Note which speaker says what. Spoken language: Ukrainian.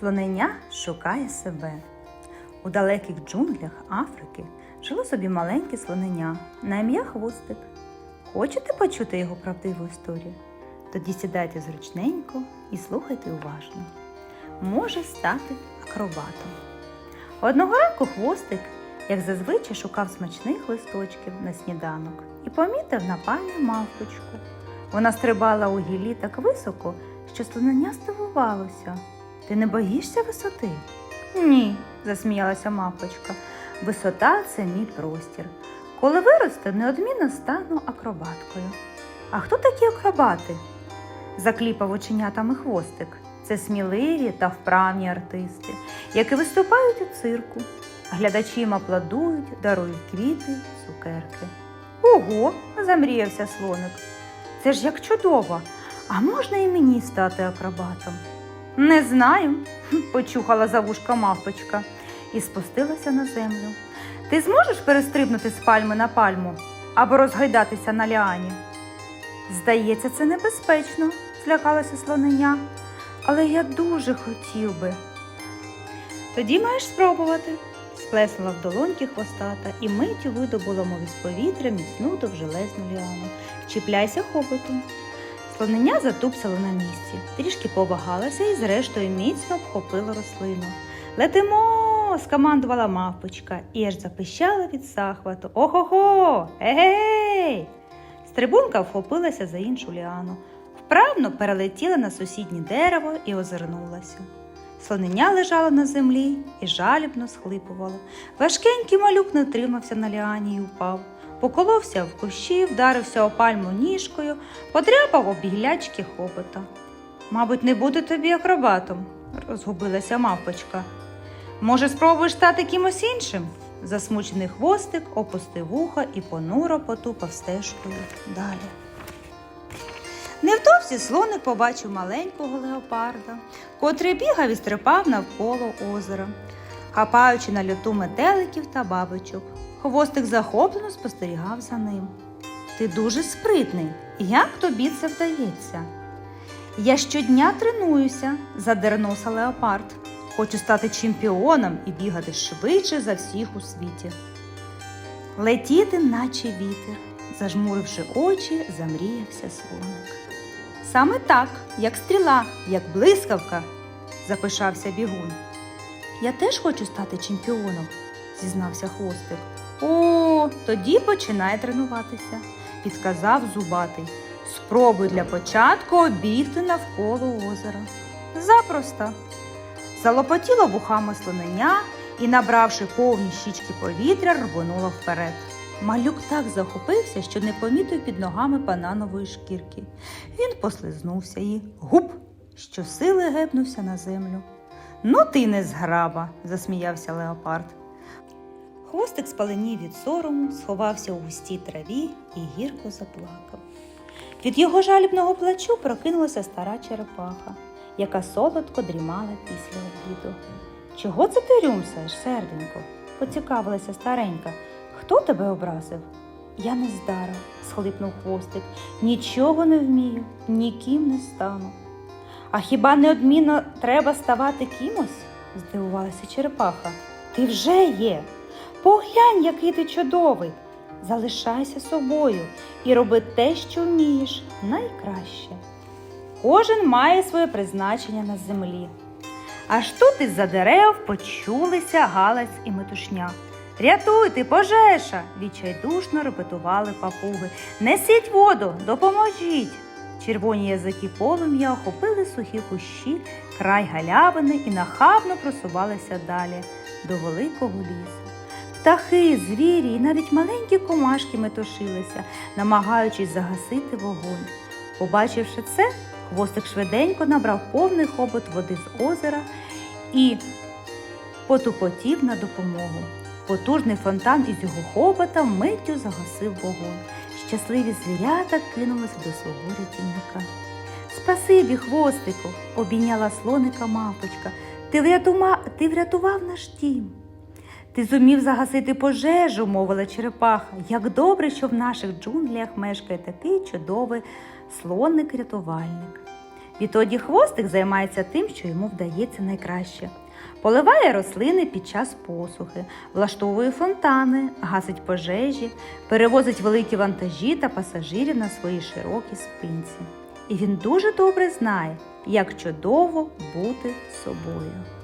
Speaker 1: Слонення шукає себе. У далеких джунглях Африки жило собі маленьке слонення на ім'я Хвостик. Хочете почути його правдиву історію? Тоді сідайте зручненько і слухайте уважно. Може стати акробатом. Одного ранку хвостик, як зазвичай, шукав смачних листочків на сніданок і помітив на пальмі мавпочку. Вона стрибала у гіллі так високо, що слонення здивувалося. Ти не боїшся висоти? Ні, засміялася мавпочка. Висота це мій простір. Коли виросте, неодмінно стану акробаткою. А хто такі акробати? закліпав оченятами хвостик. Це сміливі та вправні артисти, які виступають у цирку. Глядачі їм аплодують, дарують квіти, цукерки. Ого, замріявся слоник. Це ж як чудово. А можна і мені стати акробатом? Не знаю, почухала за вушка мавпочка і спустилася на землю. Ти зможеш перестрибнути з пальми на пальму або розгайдатися на ліані? Здається, це небезпечно, злякалася слонення, але я дуже хотів би. Тоді маєш спробувати, сплеснула в долоньки хвостата і миттю видобула мов із повітря міцну довжелезну ліану. Чіпляйся хоботом. Слонення затупсало на місці, трішки повагалася і зрештою міцно обхопила рослину. Летимо! скомандувала мавпочка і аж запищала від захвату. Ого-го! Егей! Стрибунка вхопилася за іншу ліану, вправно перелетіла на сусіднє дерево і озирнулася. Слонення лежало на землі і жалібно схлипувало. Важкенький малюк не тримався на ліані і упав. Поколовся в кущі, вдарився о пальму ніжкою, подряпав об гілячки хобота. Мабуть, не буде тобі акробатом, розгубилася мавпочка. Може, спробуєш стати кимось іншим? Засмучений хвостик опустив вуха і понуро потупав стежкою далі. Невдовзі слоник побачив маленького леопарда, котрий бігав і стрипав навколо озера, хапаючи на льоту метеликів та бабочок. Хвостик захоплено спостерігав за ним. Ти дуже спритний. Як тобі це вдається? Я щодня тренуюся, задер носа леопард. Хочу стати чемпіоном і бігати швидше за всіх у світі. Летіти, наче вітер, зажмуривши очі, замріявся слоник. Саме так, як стріла, як блискавка, запишався бігун. Я теж хочу стати чемпіоном, зізнався хвостик. О, тоді починай тренуватися, підказав зубатий. Спробуй для початку обігти навколо озера. Запросто. Залопотіло вухами слонення і, набравши повні щічки повітря, рвонуло вперед. Малюк так захопився, що не помітив під ногами бананової шкірки. Він послизнувся і гуп, щосили гепнувся на землю. Ну ти не зграба, засміявся леопард. Хвостик спаленів від сорому, сховався у густій траві і гірко заплакав. Від його жалібного плачу прокинулася стара черепаха, яка солодко дрімала після обіду. Чого це ти рюмсаєш, серденько? поцікавилася старенька. Хто тебе образив? Я не здара, схлипнув хвостик. Нічого не вмію, ніким не стану. А хіба неодмінно треба ставати кимось? здивувалася черепаха. Ти вже є. Поглянь, який ти чудовий. Залишайся собою і роби те, що вмієш, найкраще. Кожен має своє призначення на землі. Аж тут із-за дерев почулися галас і метушня. Рятуйте, пожежа! відчайдушно репетували папуги. Несіть воду, допоможіть. Червоні язики полум'я охопили сухі кущі, край галявини і нахабно просувалися далі до великого лісу. Птахи, звірі і навіть маленькі комашки метушилися, намагаючись загасити вогонь. Побачивши це, хвостик швиденько набрав повний хобот води з озера і потупотів на допомогу. Потужний фонтан із його хобота миттю загасив вогонь. Щасливі звірята кинулися до свого рятівника. Спасибі, хвостику, обійняла слоника мавпочка. Ти, врятума... Ти врятував наш дім. Ти зумів загасити пожежу, мовила черепаха. Як добре, що в наших джунглях мешкає такий чудовий слоник-рятувальник. Відтоді хвостик займається тим, що йому вдається найкраще. Поливає рослини під час посухи, влаштовує фонтани, гасить пожежі, перевозить великі вантажі та пасажирів на своїй широкій спинці. І він дуже добре знає, як чудово бути собою.